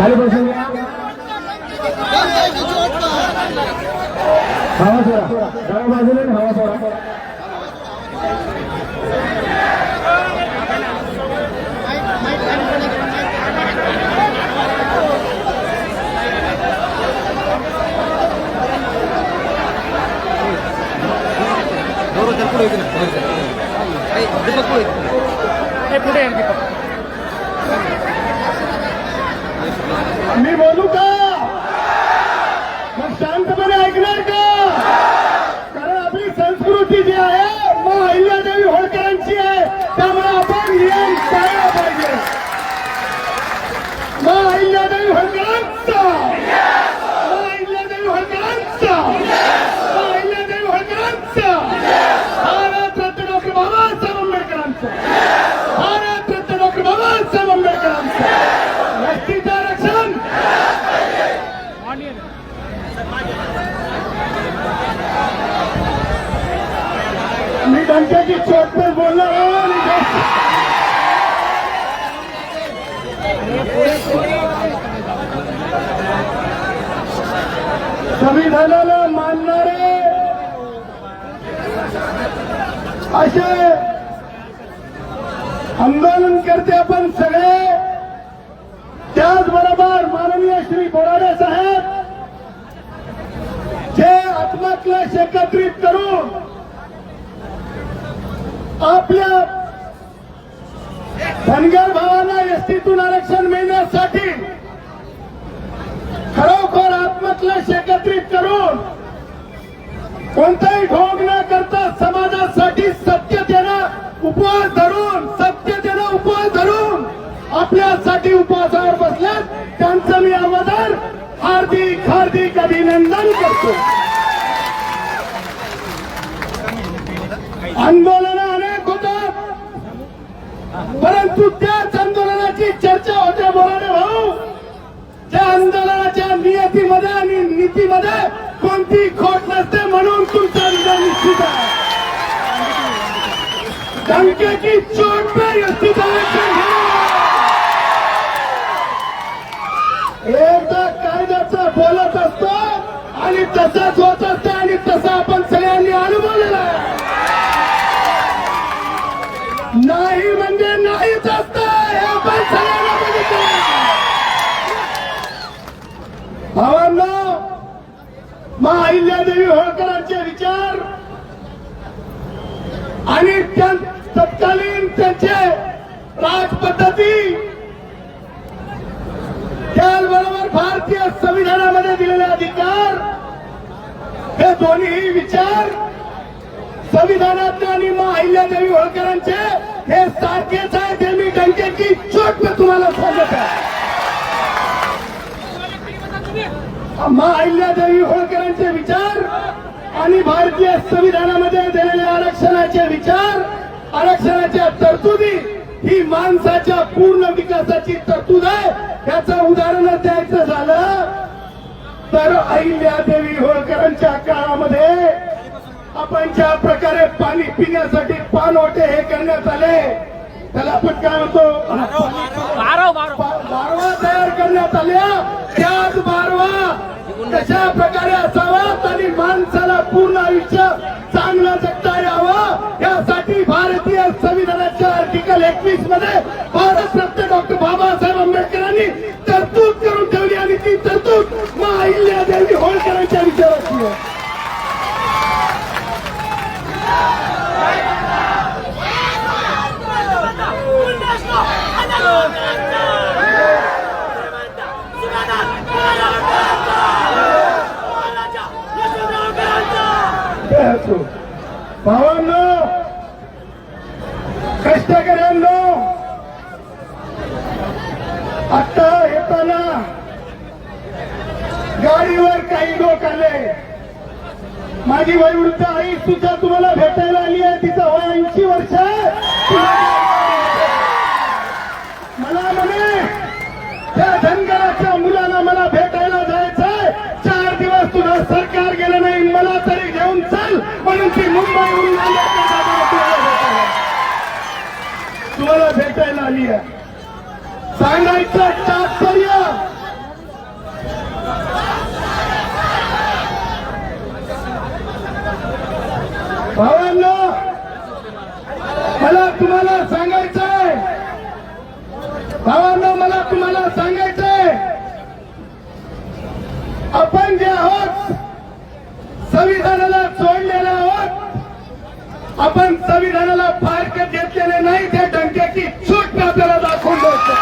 खाली बसून घ्या हवा सोडा डाव्या बाजूने हवा सोडा मी बोलू का मग शांतपणे ऐकणार का कारण आपली संस्कृती जी आहे मग अहिल्यादेवी होळकरांची आहे त्यामुळे आपण नियम पाळला पाहिजे मग अहिल्यादेवी होळकरांचा मग अहिल्यादेवी होळकरांचा मग अहिल्यादेवी होळकरांचा भारत रत्न डॉक्टर बाबासाहेब आंबेडकरांचा भारत रत्न डॉक्टर बाबासाहेब आंबेडकरांचा वस्तीचं आरक्षण मी बोलणार संविधानाला मानणारे असे आंदोलनकर्ते आपण सगळे त्याचबरोबर माननीय श्री बोराडे साहेब जे आत्मक्लेश एकत्रित करून आपल्या धनगर भावांना एसटीतून आरक्षण मिळण्यासाठी खरोखर आत्मक्लेश एकत्रित करून कोणताही ढोंग न करता समाजासाठी सत्य सत्यतेनं उपवास धरून सत्य सत्यतेनं उपवास धरून आपल्यासाठी उपवासावर बसल्यास त्यांचं मी अगोदर हार्दिक हार्दिक अभिनंदन करतो. आंदोलन अनेक परंतु त्याच आंदोलनाची चर्चा होते बोलाने भाऊ. त्या आंदोलनाच्या नियतीमध्ये आणि नीतीमध्ये कोणती खोट नसते म्हणून तुमचा विजय निश्चित आहे. डंकेची चोट पे त्यांचे राजपद्धती त्याचबरोबर भारतीय संविधानामध्ये दिलेले अधिकार हे दोन्ही विचार संविधानातले आणि मा अहिल्यादेवी होळकरांचे हे सारखेच आहे ते मी डंकेची चोट मी तुम्हाला सांगत आहे. मा अहिल्यादेवी होळकरांचे विचार आणि भारतीय संविधानामध्ये दिलेले आरक्षणाचे विचार आरक्षणाच्या तरतुदी ही माणसाच्या पूर्ण विकासाची तरतूद आहे. याचं उदाहरण द्यायचं झालं तर अहिल्यादेवी होळकरांच्या काळामध्ये आपण ज्या प्रकारे पाणी पिण्यासाठी पाणवटे हे करण्यात आले त्याला आपण काय म्हणतो? बारवा तयार करण्यात आल्या. त्याच बारवा कशा प्रकारे असावा आणि माणसाला पूर्ण आयुष्य चांगलं जगता यावं. यासाठी भारतीय संविधानाच्या आर्टिकल एकवीसमध्ये भारतरत्न डॉक्टर बाबासाहेब आंबेडकरांनी तरतूद करून ठेवली आणि ती तरतूद मग अहिल्यादेवी होळकरांच्या विचाराची आहे ते असो भावांनो कष्टकऱ्यांनो आता येताना आई काही लोक आले माझी वयोवृद्ध आई सुद्धा तुम्हाला भेटायला आली आहे. तिचं वय ऐंशी वर्ष मला म्हणे त्या धनगराच्या मुलाला मला भेटायला जायचंय चार दिवस तुझं सरकार गेलं नाही. मला तरी घेऊन चल. म्हणून ती मुंबईहून तुम्हाला भेटायला. तुम्हाला भेटायला आली आहे. सांगायचं तात्पर्य भावांनो मला तुम्हाला सांगायचंय भावांनो मला तुम्हाला सांगायचंय आपण जे आहोत संविधानाला सोडलेले आहोत आपण संविधानाला फारकत घेतलेले नाही त्या डंक्याची सूट आपल्याला दाखवून द्यायचं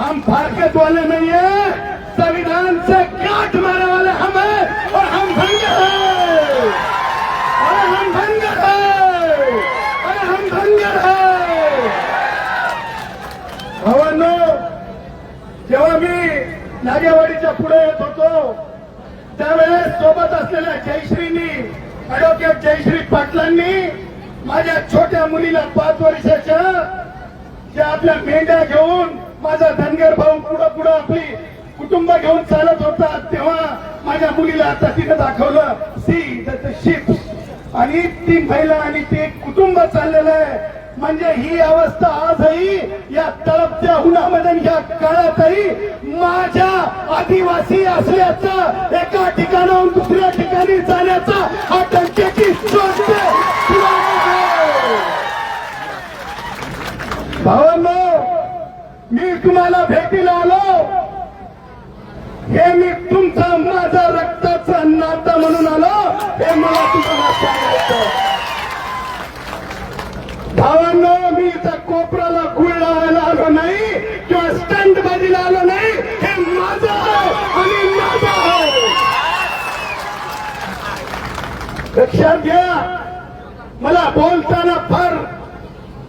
हम फारकत वाले नहीं है संविधान से काट मारा वाले हम है और हम भंग है और हम भंग है और हम भंग है भावांनो जेव्हा मी नागेवाडीच्या पुढे येत होतो त्यावेळेस सोबत असलेल्या जयश्रीनी ऍडव्होकेट जयश्री पाटलांनी माझ्या छोट्या मुलीला पाच वर्षाच्या ज्या आपल्या मेंढ्या घेऊन माझा धनगर भाऊ पुढं पुढं आपली कुटुंब घेऊन चालत होता तेव्हा माझ्या मुलीला आता तिनं दाखवलं सी द शिप आणि ती महिला आणि ते कुटुंब चाललेलं आहे. म्हणजे ही अवस्था आजही या तळपत्या उन्हामध्ये या काळातही माझ्या आदिवासी असल्याचा एका ठिकाणाहून दुसऱ्या ठिकाणी जाण्याचा हा टंकेची भावांनो मी तुम्हाला भेटीला आलो. हे मी तुमचा माझा रक्ताचा नाता म्हणून आलो. हे मला तुम्हाला सांगायचं भावांनो मी इथं कोपराला गुळ लावायला आलो नाही किंवा स्टंट बाजीला आलो नाही हे माझं आहे आणि माझं आहे. लक्षात घ्या मला बोलताना फार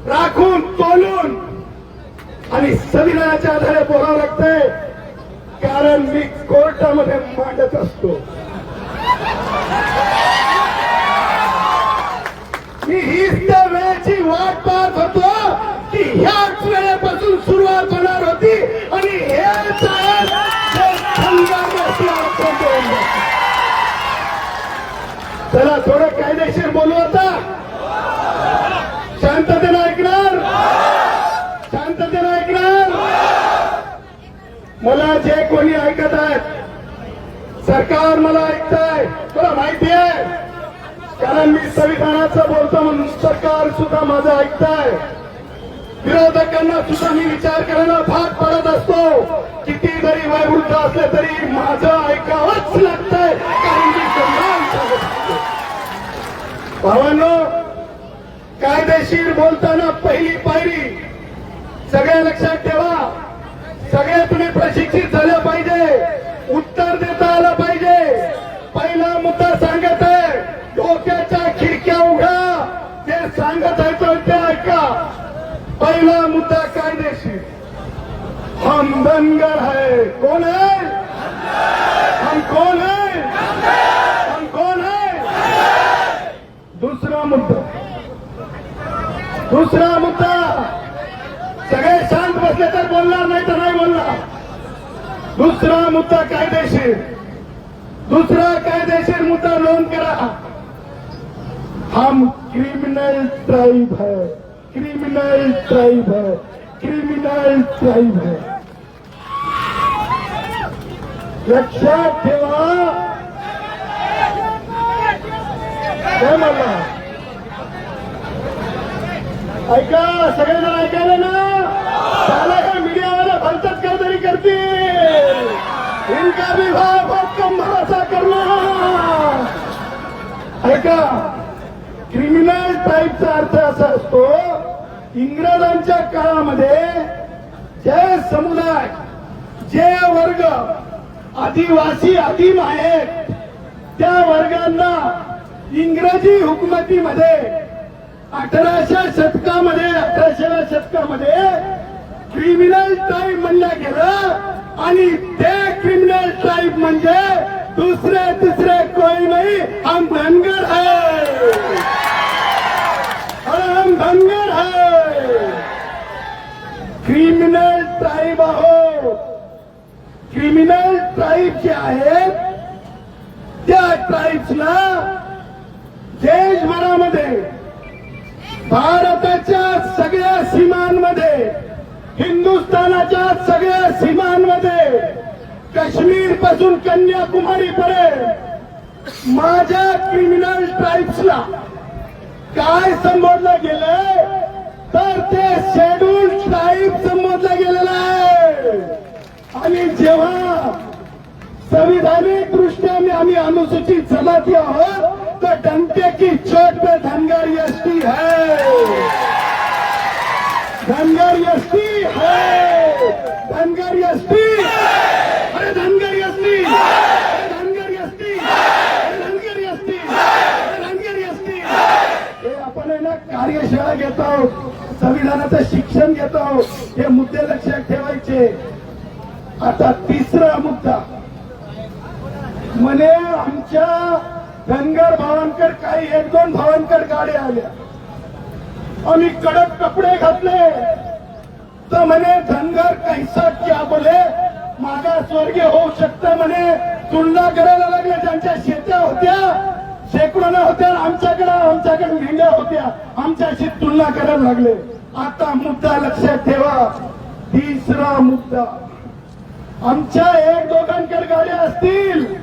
राखून तोलून आणि संविधानाच्या आधारे बोलावं लागतंय कारण मी कोर्टामध्ये मांडत असतो. मी ही त्या वेळेची वाट पाहत होतो की ह्याच वेळेपासून सुरुवात होणार होती आणि हेच आहेत जे हंगामाची अडचण देऊन बसले. चला थोडं कायदेशीर बोलू आता. शांततेनं ऐकणार? शांततेनं ऐकणार? मला जे कोणी ऐकत आहेत सरकार मला ऐकताय. मला माहिती आहे? कारण मी संविधानाचं बोलतो म्हणून सरकार सुद्धा माझं ऐकताय. विरोधकांना सुद्धा मी विचार करायला भाग पडत असतो. किती जरी वयवृद्ध असले तरी माझं ऐकावंच लागतंय. कारण मी संविधान भावांनो कायदेशीर बोलताना पहिली पायरी सगळ्या लक्षात ठेवा. सगळे तुम्ही प्रशिक्षित झालं पाहिजे. उत्तर देता आलं पाहिजे. पहिला मुद्दा सांगत आहे डोक्याच्या खिडक्या उघडा. ते सांगत आहे तो ते ऐका. पहिला मुद्दा कायदेशीर. हम दंगर है. कौन है? हम कौन है हम कौन है दूसरा मुद्दा दुसरा मुद्दा सगळे शांत बसले तर बोलणार नाही तर नाही बोलणार. दुसरा मुद्दा कायदेशीर. दुसरा कायदेशीर मुद्दा लोन करा. हम क्रिमिनल ट्राइब है. क्रिमिनल ट्राइब है. क्रिमिनल ट्राइब है. लक्षात ठेवा. काय म्हणला ऐका सगळेजण ऐकायला ना. त्याला का मीडियावाला भलतच काहीतरी करते इनका भी भाव कम भरोसा करणार ऐका क्रिमिनल टाईपचा अर्थ असा असतो इंग्रजांच्या काळामध्ये जे समुदाय जे वर्ग आदिवासी आदिम आहेत त्या वर्गांना इंग्रजी हुकुमतीमध्ये अठराशे शतकामध्ये अठराशेव्या शतकामध्ये क्रिमिनल टाईप म्हणलं गेलं. आणि ते क्रिमिनल टाईप म्हणजे दुसरे तिसरे कोई नाही हम धनगर है. हम धनगर है. क्रिमिनल ट्राईब आहो क्रिमिनल ट्राईब जे आहेत त्या ट्राईब्सला देशभरामध्ये भारताच्या सगळ्या सीमांमध्ये हिंदुस्थानाच्या सगळ्या सीमांमध्ये काश्मीरपासून कन्याकुमारी पर्यंत माझ्या क्रिमिनल ट्राईब्सला काय संबोधलं गेलंय? तर ते शेड्यूल ट्राईब संबोधलं गेलेलं आहे. आणि जेव्हा संविधानिक दृष्ट्या आम्ही आम्ही अनुसूचित जमाती आहोत तो डंके की चोट पे धनगर एसटी है। धनगर एसटी है। धनगर एसटी अरे Dhangar ST Dhangar ST Dhangar ST Dhangar ST हे आपण आहे ना कार्यशाळा घेत आहोत. संविधानाचं शिक्षण घेत आहोत. हे मुद्दे लक्षात ठेवायचे. आता तिसरा मुद्दा. म्हणे आमच्या धनगर भावांकडे काही एक दोन भावांकडे गाड्या आल्या. आम्ही कडक कपडे घातले. तर म्हणे धनगर कैसा क्या बोले? मागासवर्गीय होऊ शकतं म्हणे. तुलना करायला लागले ज्यांच्या शेत्या होत्या शेकडोना होत्या आमच्याकडे आमच्याकडे भेंड्या होत्या. आमच्याशी तुलना करायला लागले. आता मुद्दा लक्षात ठेवा. तिसरा मुद्दा. आमच्या एक दोघांकडे गाड्या असतील.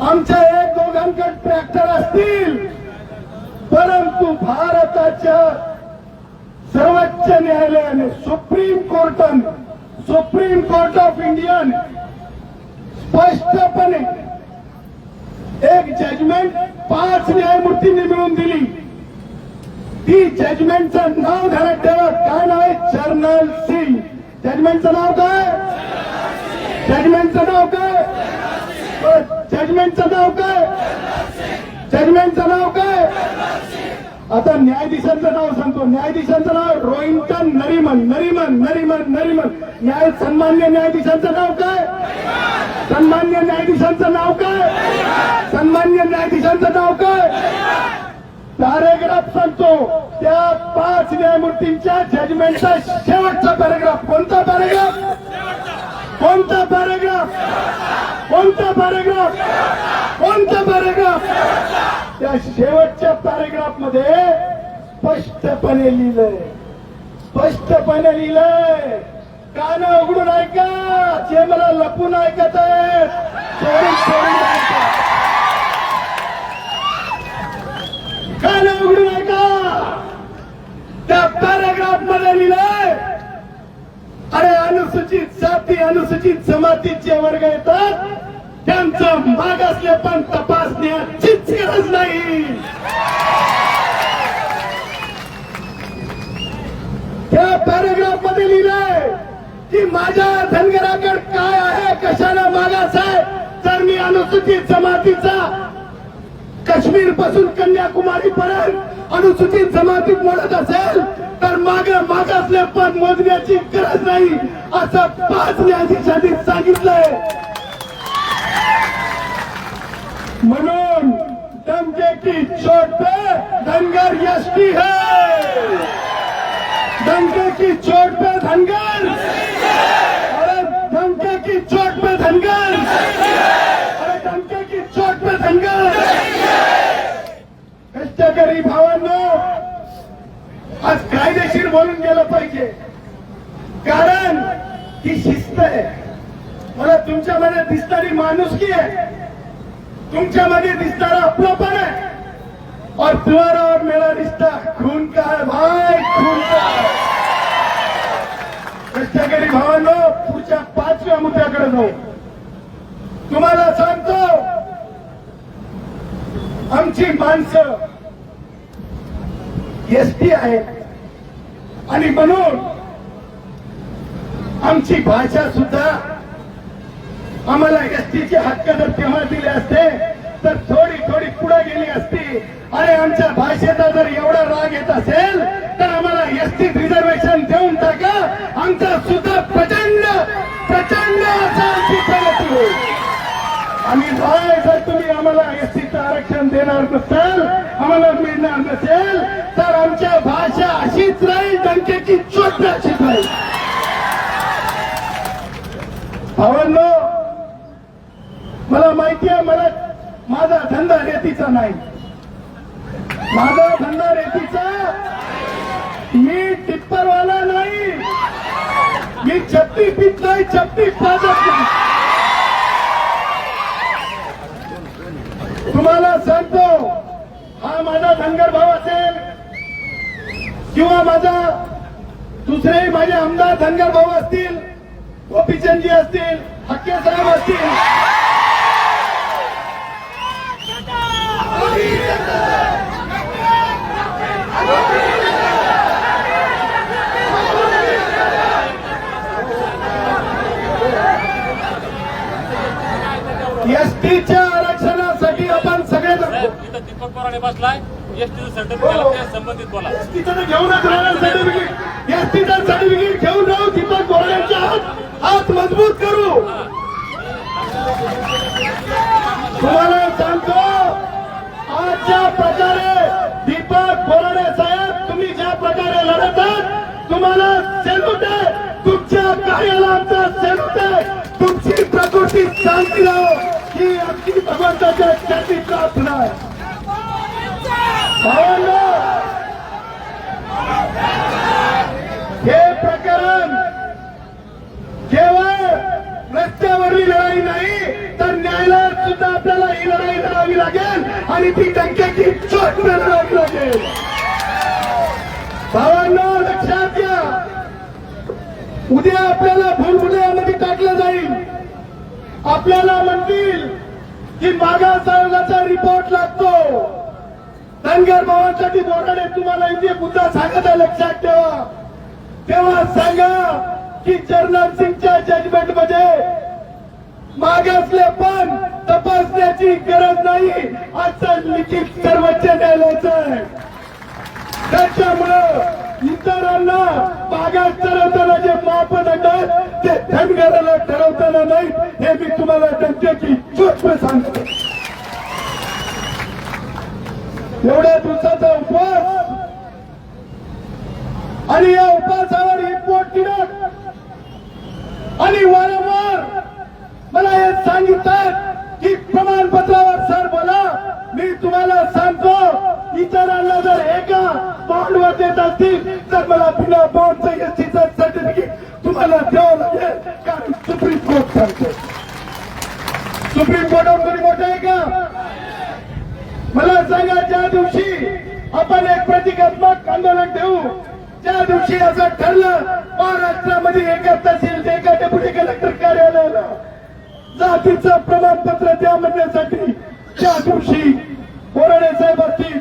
आमच्या एक दोघांकडे ट्रॅक्टर असतील. परंतु भारताच्या सर्वोच्च न्यायालयाने सुप्रीम कोर्टाने सुप्रीम कोर्ट ऑफ इंडियाने स्पष्टपणे एक जजमेंट पाच न्यायमूर्तींनी मिळून दिली. ती जजमेंटचं नाव घरात ठेवा. काय नाव आहे? जर्नल सिंग. जजमेंटचं नाव काय? जजमेंटचं नाव काय? जजमेंटचं नाव काय? जजमेंटचं नाव काय? आता न्यायाधीशांचं नाव सांगतो. न्यायाधीशांचं नाव रोहिंटन नरीमन. नरीमन नरीमन नरीमन. न्याय सन्मान्य न्यायाधीशांचं नाव काय? सन्मान्य न्यायाधीशांचं नाव काय? सन्मान्य न्यायाधीशांचं नाव काय? पॅरेग्राफ सांगतो. त्या पाच न्यायमूर्तींच्या जजमेंटचा शेवटचा पॅरेग्राफ. कोणता पॅरेग्राफ? कोणता पॅरेग्राफ कोणता पॅरेग्राफ कोणता पॅरेग्राफ त्या शेवटच्या पॅरेग्राफमध्ये स्पष्टपणे लिहिलंय. स्पष्टपणे लिहिलंय. कान उघडून ऐका जे मला लपून ऐकत आहेत. चोरी ऐका. कान उघडून ऐका. त्या पॅरेग्राफमध्ये लिहिलंय अरे अनुसूचित अनुसूचित जमातीचे वर्ग येतात. त्यांचं मागासले पण तपासण्याचीच गरज नाही. त्या पॅरेग्राफमध्ये लिहिलंय की माझ्या धनगराकडे काय आहे कशाला मागास आहे तर मी अनुसूचित जमातीचा काश्मीरपासून कन्याकुमारी पर्यंत अनुसूचित जमातीत मोडत असेल तर माग मागासले पद मोजण्याची गरज नाही असं पाच न्यायाधीशांनी सांगितलंय. म्हणून दमके की चोट पे धनगर यष्टी है. धमके की चोट पे धनगर. अरे धमके की चोट पे धनगर. अरे धमके की चोट पे धनगर. कष्टकरी भावांना आज कायदेशीर बोलून गेलं पाहिजे. कारण ही शिस्त आहे. मला तुमच्यामध्ये दिसणारी माणुसकी आहे. तुमच्यामध्ये दिसणारा आपलंपण आहे. और तुम्हारा और मेरा रिश्ता खून का है भाई खून का कष्टकरी भावांनो पुढच्या पाचव्या मुद्द्याकडे जाऊ. तुम्हाला सांगतो आमची माणसं एसटी आहेत. आणि म्हणून आमची भाषा सुद्धा आम्हाला एसटीचे हक्क जर तेव्हा दिले असते तर थोडी थोडी पुढे गेली असती. आणि आमच्या भाषेचा जर एवढा राग येत असेल तर आम्हाला एसटीत रिझर्वेशन देऊन टाका. आमचा सुद्धा प्रचंड प्रचंड आणि आम्ही जर तुम्ही आम्हाला एसटीचं आरक्षण देणार नसाल आम्हाला मिळणार नसेल तर आमच्या भाषा अशीच राहील जनतेची चोट अशीच राहील. भावांनो मला माहिती आहे मला माझा धंदा रेतीचा नाही. माझा धंदा रेतीचा मी टिप्परवाला नाही. मी चप्पी पित नाही चप्पी पाजत नाही. तुम्हाला सांगतो हा माझा धनगर भाव असेल किंवा माझा दुसरेही माझे आमदार धनगर भाऊ असतील गोपीचंदजी असतील हक्के साहेब असतील एसटीच्या आरक्षणासाठी आपण सगळे साहेब, प्रमाणे दीपक पराडे बसलाय एसटीचं सर्टिफिकेट संबंधित बोला. एसटीचं तर सर्टिफिकेट एसटीचं सर्टिफिकेट घेऊन जाऊ. दीपक बोराड्यांच्या हात हात मजबूत करू. तुम्हाला सांगतो आजच्या प्रकारे दीपक बोराडे साहेब तुम्ही ज्या प्रकारे लढत तुम्हाला सेल्यूट आहे तुमच्या कार्याला आमचा सेल्यूट आहे तुमची प्रकृती शांती राहो. ही अगदी भगवंताच्या चरणी प्रार्थना आहे. हे प्रकरण केवळ रस्त्यावरली लढाई नाही तर न्यायालयात सुद्धा आपल्याला ही लढाई लढावी लागेल आणि ती टंक्याची चोट लढावी लागेल. भावांनो लक्षात घ्या. उद्या आपल्याला भूलभुलयामध्ये टाकलं जाईल. आपल्याला म्हणतील की मागास आयोगाचा रिपोर्ट लागतो. धनगर भावांसाठी बोराडे तुम्हाला इथे मुद्दा सांगत आहे लक्षात ठेवा. तेव्हा सांगा की जर्नल सिंगच्या जजमेंटमध्ये मागासले पण तपासण्याची गरज नाही असं लिखित सर्वोच्च न्यायालयाचं आहे. त्याच्यामुळं इतरांना मागास ठरवताना जे मापदंड आहेत ते धनगराला ठरवताना नाही हे मी तुम्हाला त्यांच्याची चोट सांगतो. एवढ्या दिवसाचा उपवास. आणि या उपवासावर इम्पोर्ट दिलं आणि वारंवार मला हे सांगितलं की प्रमाणपत्रावर सर बोला. मी तुम्हाला सांगतो इतरांना जर एका बॉन्डवर देत असतील तर मला बिना बॉन्डचं एसटीचं सर्टिफिकेट तुम्हाला द्यावं लागेल. कारण सुप्रीम कोर्ट सांगतो सुप्रीम कोर्टावर कोणी मोठं आहे का? मला सांगा ज्या दिवशी आपण एक प्रतिकात्मक आंदोलन ठेवू ज्या दिवशी असं ठरलं महाराष्ट्रामध्ये एका तहसील एका डेप्युटी कलेक्टर कार्यालयाला जातीचं प्रमाणपत्र द्या म्हणण्यासाठी त्या दिवशी बोराडे साहेब असतील.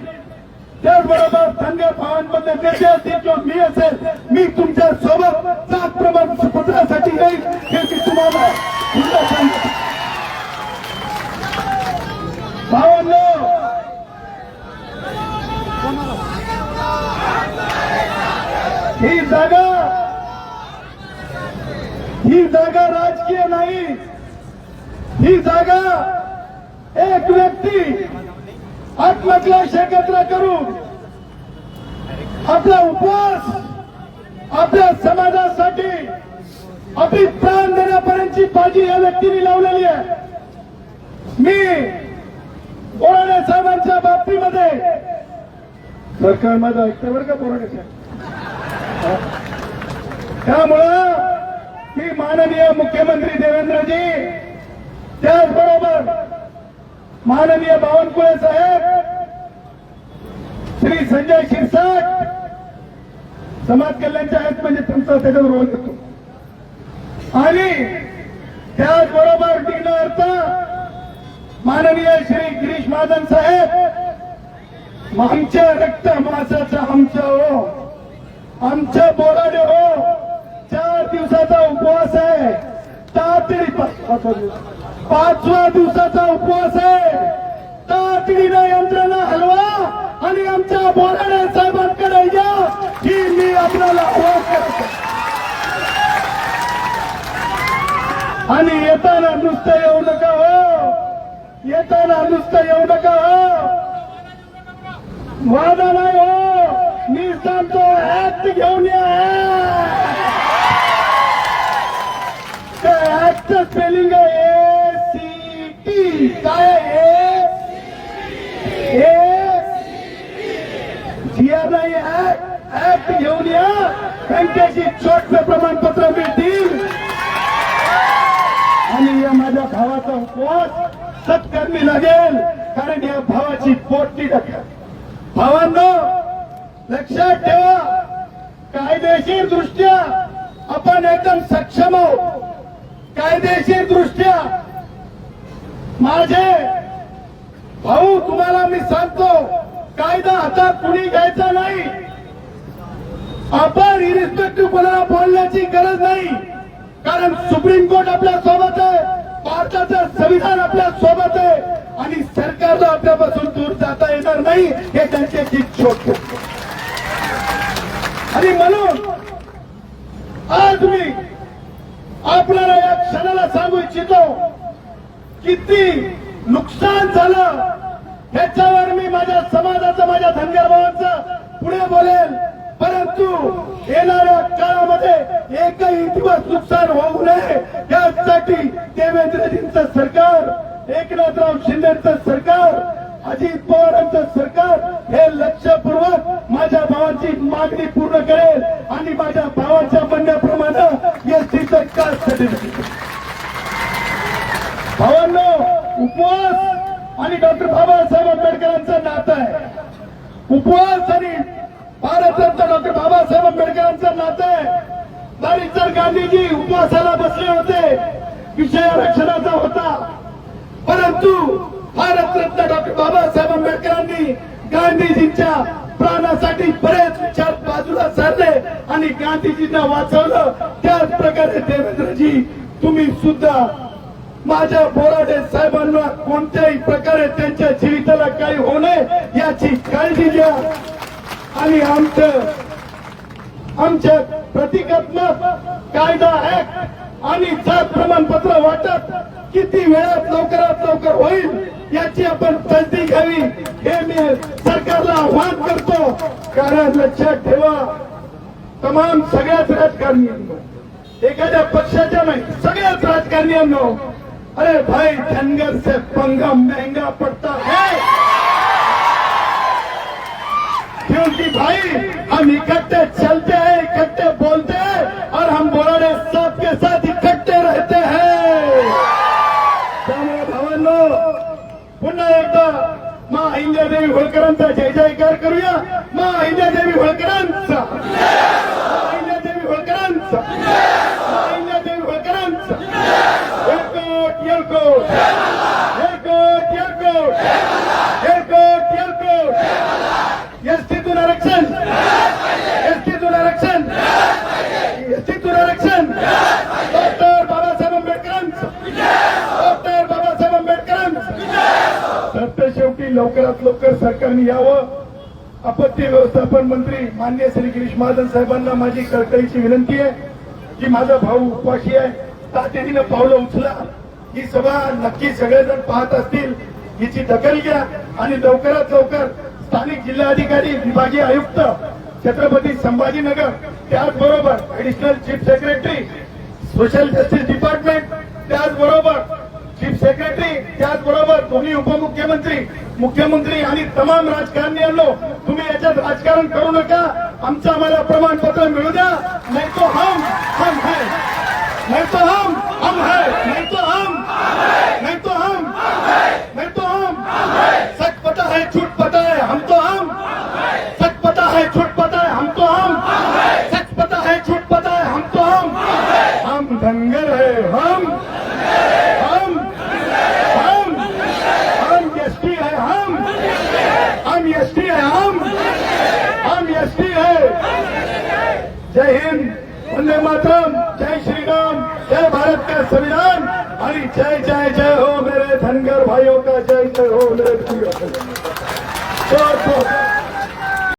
त्याचबरोबर धनगर भावांमध्ये नेते असतील किंवा मी असेल मी तुमच्यासोबत जात प्रमाणपत्रासाठी येईल हे मी तुम्हाला भावांना ही जागा ही जागा राजकीय नाही. ही जागा एक व्यक्ती आत्मक्लेश एकत्र करून आपला उपवास आपल्या समाजासाठी आपली प्राण देण्यापर्यंतची बाजी या व्यक्तीने लावलेली आहे. मी बोराडे साहेबांच्या बाबतीमध्ये सरकार माझं ऐकतं बरं का बोराडे साहेब त्यामुळं मी माननीय मुख्यमंत्री देवेंद्रजी त्याचबरोबर माननीय बावनकुळे साहेब श्री संजय शिरसाट समाज कल्याणचे आहेत म्हणजे तुमचा त्याच्यावर रोल येतो आणि त्याचबरोबर डिनरचा अर्थ माननीय श्री गिरीश महाजन साहेब आमच्या रक्त मासाचा आमच्या हो. आमच्या बोराडे हो. चार दिवसाचा उपवास आहे. तातडी पाचवा दिवसाचा उपवास आहे. तातडीनं यंत्रणा हलवा आणि आमच्या बोराडे साहेबांकडे या ही मी आपल्याला आवाहन करतो आणि येताना नुसतं येऊ नका हो. येताना नुसतं येऊ नका हो. वादा नाही हो मी सांगतो ऍक्ट घेऊन या. ऍक्ट स्पेलिंग आहे सी टी काय आहे? हे जिया नाही ऍक्ट घेऊन या. त्यांच्याशी छोटवे प्रमाणपत्र मिळतील. आणि या माझ्या भावाचा उपवास सत्कर्मी लागेल कारण या भावाची पोटती टाका भावांनो लक्षात ठेवा. कायदेशीर दृष्ट्या आपण एकदम सक्षम आहोत. कायदेशीर दृष्ट्या माझे भाऊ तुम्हाला मी सांगतो कायदा हातात कुणी घ्यायचा नाही. आपण इरिस्पेक्टिव्ह कोणाला बोलण्याची गरज नाही. कारण सुप्रीम कोर्ट आपल्यासोबत आहे. भारताचं संविधान आपल्यासोबत आहे आणि सरकारला आपल्यापासून दूर जाता येणार नाही हे त्यांचे जीत छोट आणि म्हणून आज मी आपल्याला या क्षणाला सांगू इच्छितो किती नुकसान झालं ह्याच्यावर मी माझ्या समाजाचं माझ्या धनगर भावांचं पुढे बोलेल. परंतु येणाऱ्या काळामध्ये एकही दिवस नुकसान होऊ नये. यासाठी देवेंद्रजींचं सरकार एकनाथराव शिंदेचं सरकार अजित पवारांचं सरकार हे लक्षपूर्वक माझ्या भावाची मागणी पूर्ण करेल आणि माझ्या भावाच्या म्हणण्याप्रमाणे एसटीचं कास्ट सर्टिफिकेट भावांनो उपवास आणि डॉक्टर बाबासाहेब आंबेडकरांचं नातं आहे. उपवास आणि भारतरत्न डॉक्टर बाबासाहेब आंबेडकरांचं नातं आहे. दारिचर गांधीजी उपवासाला बसले होते. विषय आरक्षणाचा होता. परंतु भारतरत्न डॉक्टर बाबासाहेब आंबेडकरांनी गांधीजींच्या प्राणासाठी बरेच विचार बाजूला सारले आणि गांधीजींना वाचवलं. त्याच प्रकारे देवेंद्रजी तुम्ही सुद्धा माझ्या बोराडे साहेबांना कोणत्याही प्रकारे त्यांच्या जीवितला काही होऊ नये याची काळजी घ्या. आणि आमचं आमच्या प्रतिकात्मक कायदा ऍक्ट आणि जात प्रमाणपत्र वाटप किती वेळात लवकरात लवकर होईल याची आपण तसदी घ्यावी हे मी सरकारला आव्हान करतो. कारण लक्षात ठेवा तमाम सगळ्याच राजकारण्यांनो एखाद्या पक्षाच्या नाही सगळ्याच राजकारण्यांनो अरे भाई धनगर से पंगा महंगा पड़ता है. क्योंकि भाई हम इकट्ठे चलते हैं इकट्ठे बोलते हैं और हम बोराडे साहब के साथ इकट्ठे रहते हैं। त्यामुळे भावांनो पुन्हा एकदा मा अहिल्यादेवी होळकरांचा जय जयकार करूया. मा अहिल्यादेवी होळकरांचा मा अहिल्यादेवी होळकरांचा मा अहिल्यादेवी होळकरांचा येळकोट येळकोट येळकोट येळकोट येळकोट येळकोट एसटीतून आरक्षण एसटीतून आरक्षण एसटीतून आरक्षण डॉक्टर बाबासाहेब आंबेडकरांचं डॉक्टर बाबासाहेब आंबेडकरांचं तर ते शेवटी लवकरात लवकर सरकारने यावं. आपत्ती व्यवस्थापन मंत्री मान्य श्री गिरीश महाजन साहेबांना माझी कळकळीची विनंती आहे की माझा भाऊ उपाशी आहे. तातडीनं पावलं उचला. ही सभा नक्की सगळेजण पाहत असतील हिची दखल घ्या आणि लवकरात लवकर स्थानिक जिल्हाधिकारी विभागीय आयुक्त छत्रपती संभाजीनगर त्याचबरोबर additional chief secretary social justice department त्याचबरोबर चीफ सेक्रेटरी त्याचबरोबर दोन्ही उपमुख्यमंत्री मुख्यमंत्री आणि तमाम राजकारण्यांनो तुम्ही याच्यात राजकारण करू नका. आमचं आम्हाला प्रमाणपत्र मिळू द्या. नाही तो हम हम है नहीं तो हम नहीं तो हम नहीं तो हम सच पता है झूठ पता है हम तो हम सच पता है झूठ पता है हम तो हम सच पता है झूठ पता है हम तो हम हम धनगर है हम हम हम हम एसटी है हम हम एसटी है हम हम एसटी है जय हिंद वंदे मातरम जय श्री राम जय भारत का संविधान आणि जय जय